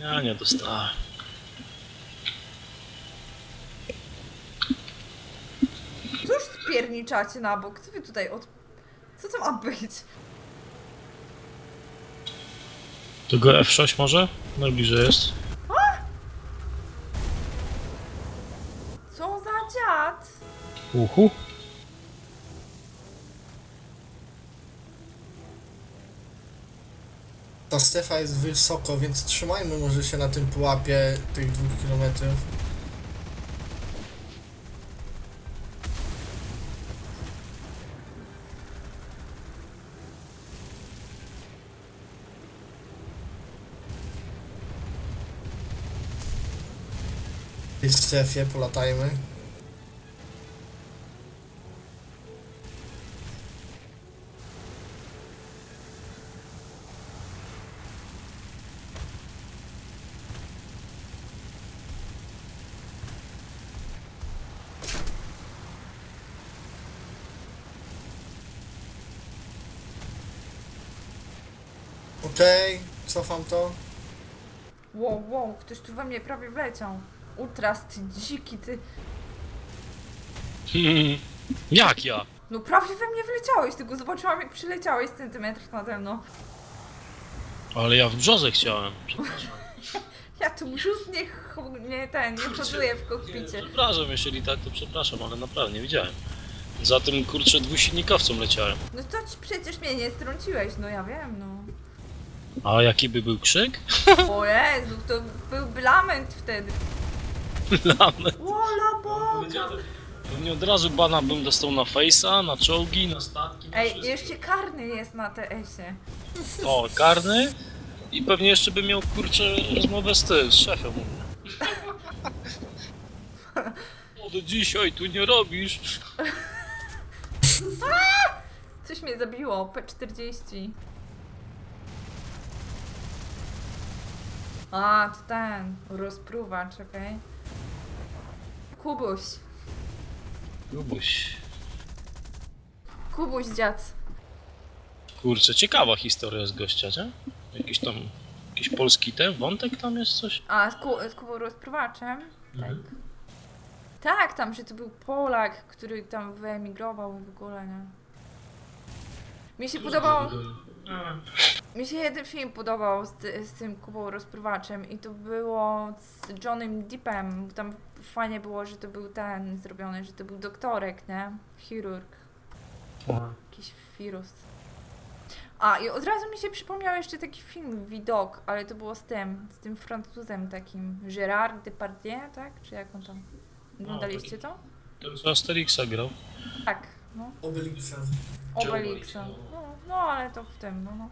Ja nie dostałem. Cóż spierniczacie na bok? Co wy tutaj od... Co to ma być? Tego F6 może? Najbliżej jest. Co za dziad? Uhu. Ta strefa jest wysoko, więc trzymajmy może się na tym pułapie tych dwóch kilometrów. W tej strefie polatajmy. Okej, cofam to. Wow, wow, ktoś tu we mnie prawie wleciał. Ultras, ty dziki, ty... Hmm. Jak ja? No prawie we mnie wleciałeś, tylko zobaczyłam jak przyleciałeś centymetr nade mną. Ale ja w brzozę chciałem. Przepraszam. Ja tu brzus nie, ch- nie ten, nie hoduję w kokpicie. Przepraszam, jeżeli tak, to przepraszam, ale naprawdę nie widziałem. Za tym kurczę dwusilnikowcem leciałem. No to ci przecież mnie nie strąciłeś, no ja wiem, no. A jaki by był krzyk? O Jezu, to był lament wtedy. Lamy. Wola Boga! Pewnie od razu bana bym dostał na face'a, na czołgi, na statki. na Ej, wszystko. jeszcze karny jest na TS-ie. O, karny. I pewnie jeszcze bym miał kurczę rozmowę z tym, z szefem. O, do dzisiaj tu nie robisz. Coś mnie zabiło, P40. A, to ten, rozpruwacz, okej. Kubuś, Lubuś. Kubuś dziad. Kurczę, ciekawa historia z gościa, nie? Jakiś tam, jakiś polski ten, wątek tam jest coś? A, z, ku, z Kubą rozpruwaczem? Tak. Tak, tam, że to był Polak, który tam wyemigrował w ogóle, nie? Mi się podobał... Mi się jeden film podobał z, z tym Kubą rozpruwaczem i to było z Johnem Deepem. Tam fajnie było, że to był ten zrobiony, że to był doktorek, nie? Chirurg. Jakiś wirus. A, i od razu mi się przypomniał jeszcze taki film, Widok, ale to było z tym, z tym Francuzem takim, Gérard Depardieu, tak? Czy jak on tam? Oglądaliście to? Ten co Asterixa grał. Tak, no. Obelixa. Obelixa. No, no, ale to w tym, no, no.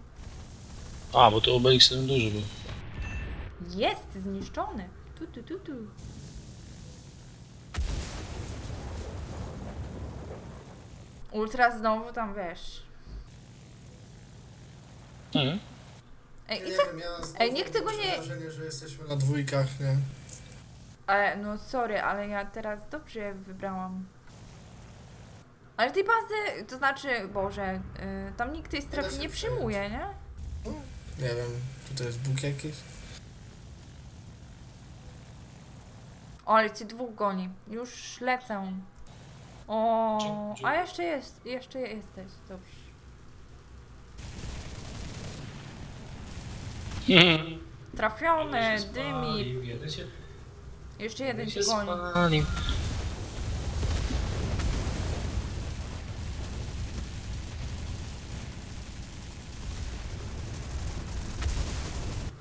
A, bo to Obelix ten duży był. Jest zniszczony. Tu, tu, tu, tu. Ultra znowu tam, wiesz. Mhm. Ej, Nie i co? wiem, ja Ej, niech tego mam nie- wrażenie, że jesteśmy na dwójkach, nie? Ale, no sorry, ale ja teraz dobrze je wybrałam. Ale tej bazy, to znaczy, Boże, y, tam nikt tej strefy się nie przejąć. przyjmuje, nie? Nie wiem, tutaj jest Bóg jakiś. O, ale cię dwóch goni. Już lecę. O, a jeszcze jest, jeszcze jesteś, dobrze. Trafiony, dymi, jeszcze jeden cię się goni. spalił.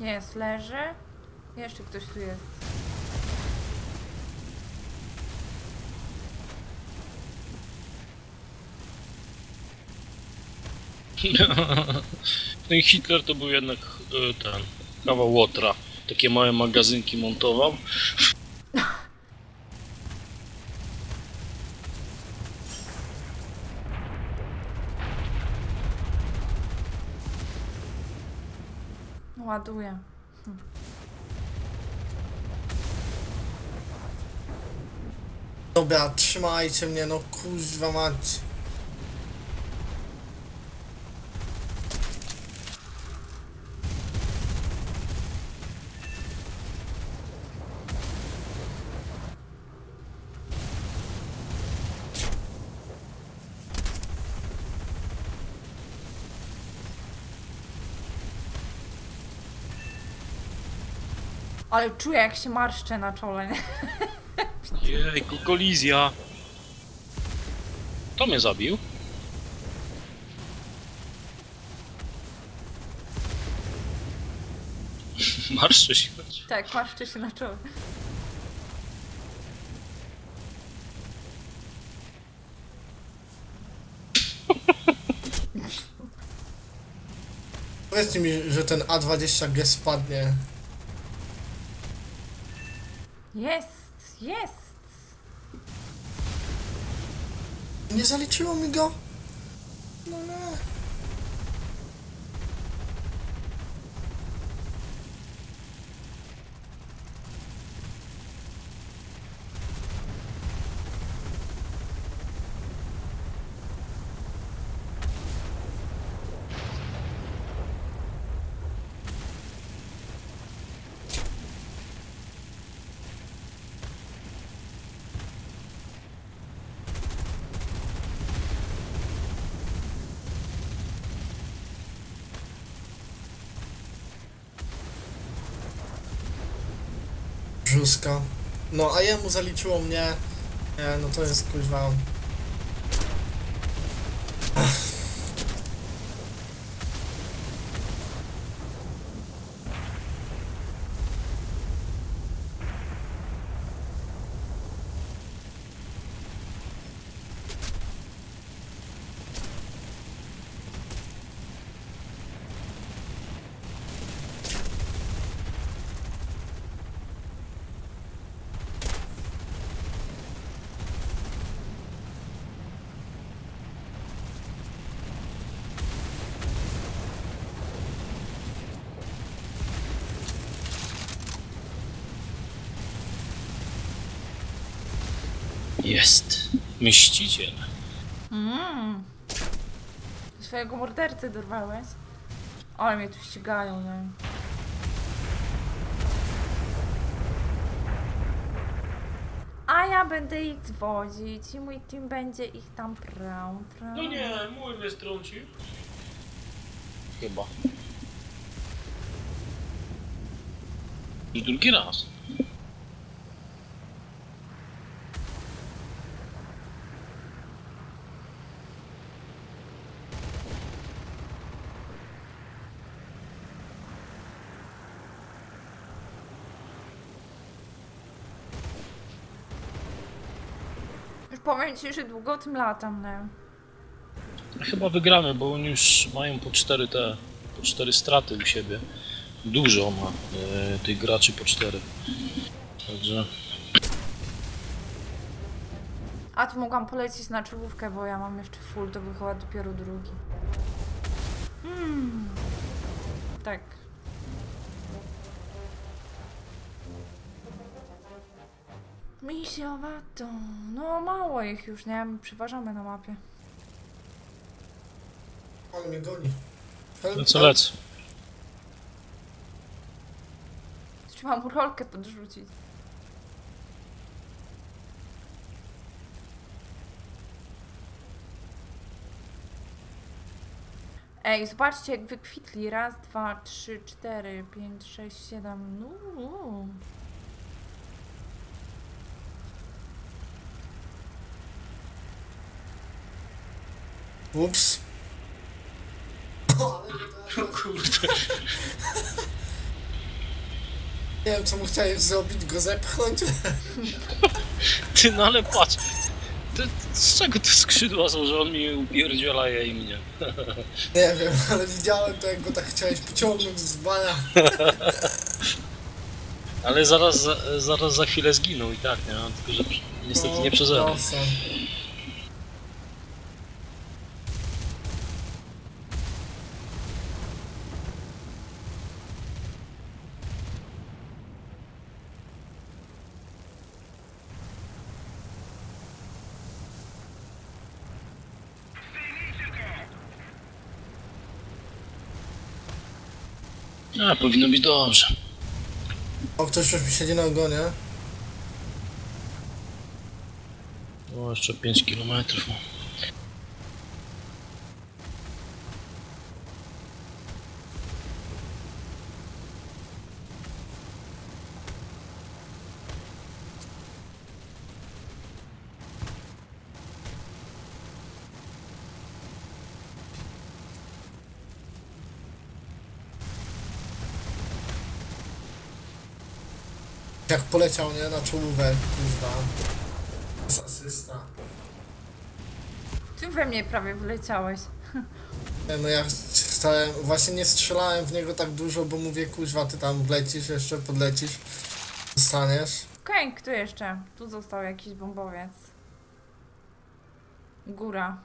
Jest, leży. Jeszcze ktoś tu jest. Ten Hitler to był jednak e, ten kawał łotra. Takie małe magazynki montował. Ładuję. Dobra, trzymajcie mnie, no kuźwa mać. Ale czuję jak się marszczę na czole, nie? Jejku, kolizja. To mnie zabił. Marszczy się. Tak, marszczę się na czole. Powiedzcie mi, że ten A20G spadnie. Jest, jest. Nie zaliczyło mi go? No nie. Brzuska. No, a jemu zaliczyło mnie. Nie, no to jest kuźwa. Jest. Mściciel. Mm. Swojego mordercy dorwałeś. Ale mnie tu ścigają, nie? A ja będę ich zwozić i mój team będzie ich tam prał, prał. No nie, mój mnie strącił. Chyba. Już drugi raz. Powiem ci, że długo tym latam, nie? Chyba wygramy, bo oni już mają po 4 te, po 4 straty u siebie. Dużo ma e, tych graczy po 4. Także A tu mogłam polecieć na czołówkę, bo ja mam jeszcze full, to był chyba dopiero drugi. Hmm. Tak. Misiowato. No mało ich już, nie? My Przeważamy na mapie. On mnie goni. Help, lecę, help. lecę. Trzeba mu rolkę podrzucić. Ej, zobaczcie jak wykwitli. Raz, dwa, trzy, cztery, pięć, sześć, siedem. No. Ups. Kurde. Nie wiem, co mu chciałeś zrobić, go zepchnąć? Ty, no ale patrz. Ty, z czego te skrzydła są, że on mi upierdziela je i mnie? Nie wiem, ale widziałem to, jak go tak chciałeś pociągnąć z bana. Ale zaraz, za- zaraz za chwilę zginął i tak, nie? Tylko, że niestety nie przeze mnie. proszę. A, powinno być dobrze. O, ktoś już mi siedzi na ogonie. O, jeszcze 5 km mam. Jak poleciał, nie? Na czołówę, kurwa. Z asysta. Ty we mnie prawie wyleciałeś. Nie, No ja stałem, właśnie nie strzelałem w niego tak dużo, bo mówię, kuźwa, ty tam wlecisz, jeszcze podlecisz, zostaniesz. Okej, kto jeszcze? Tu został jakiś bombowiec. Góra.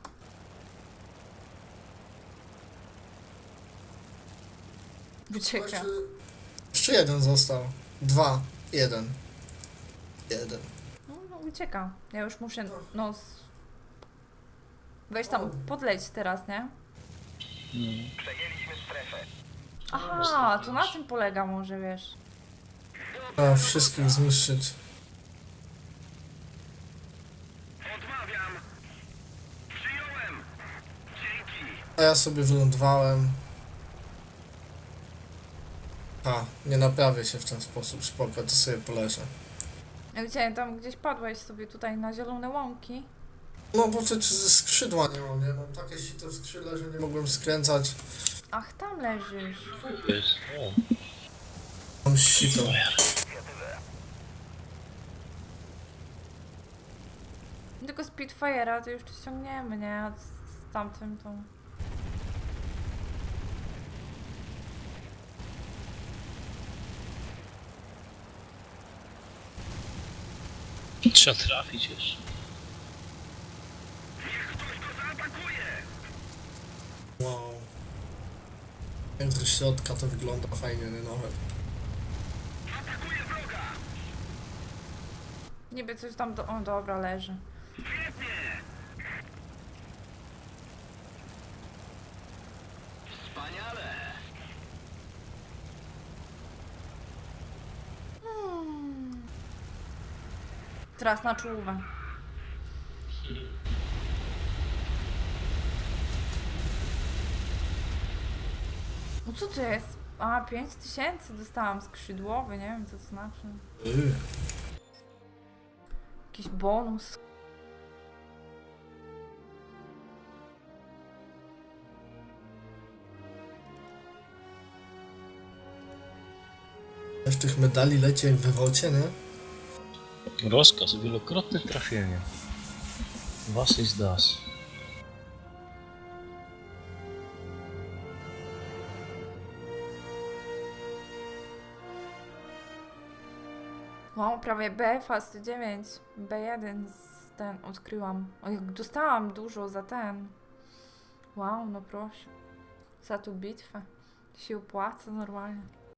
Ucieka. Jeszcze jeden został. Dwa. Jeden. Jeden. No, no, ucieka. Ja już muszę, no... s- Weź tam, podleć teraz, nie? No. Aha, to na tym polega może, wiesz. Trzeba wszystkich zniszczyć. Odmawiam. Przyjąłem. Dzięki. A ja sobie wylądowałem. A, nie naprawię się w ten sposób, spoko, to sobie poleżę. Gdzie tam gdzieś padłeś sobie tutaj na zielone łąki? No bo przecież ze skrzydła nie mam, nie? Mam takie sito w skrzydle, że nie mogłem skręcać. Ach, tam leżysz. Jest. O, Mam sito. Tylko Spitfire'a to jeszcze ściągniemy, nie? A z z tamtym to... trzeba trafić jeszcze. Niech ktoś go zaatakuje. Wow. Jak ze środka to wygląda fajnie, nie nawet. Atakuje wroga. Niby coś tam... Do... O, dobra, leży. Teraz na czołówę. No co to jest? A, 5000 dostałam skrzydłowy, nie wiem co to znaczy. Jakiś bonus. Też tych medali leci jak we wocie, nie? Rozkaz, wielokrotne trafienie. Was ist das. Wow, prawie BFA 109, B1 z ten odkryłam. O, jak dostałam dużo za ten. Wow, no proszę. Za tą bitwę. Się opłaca normalnie.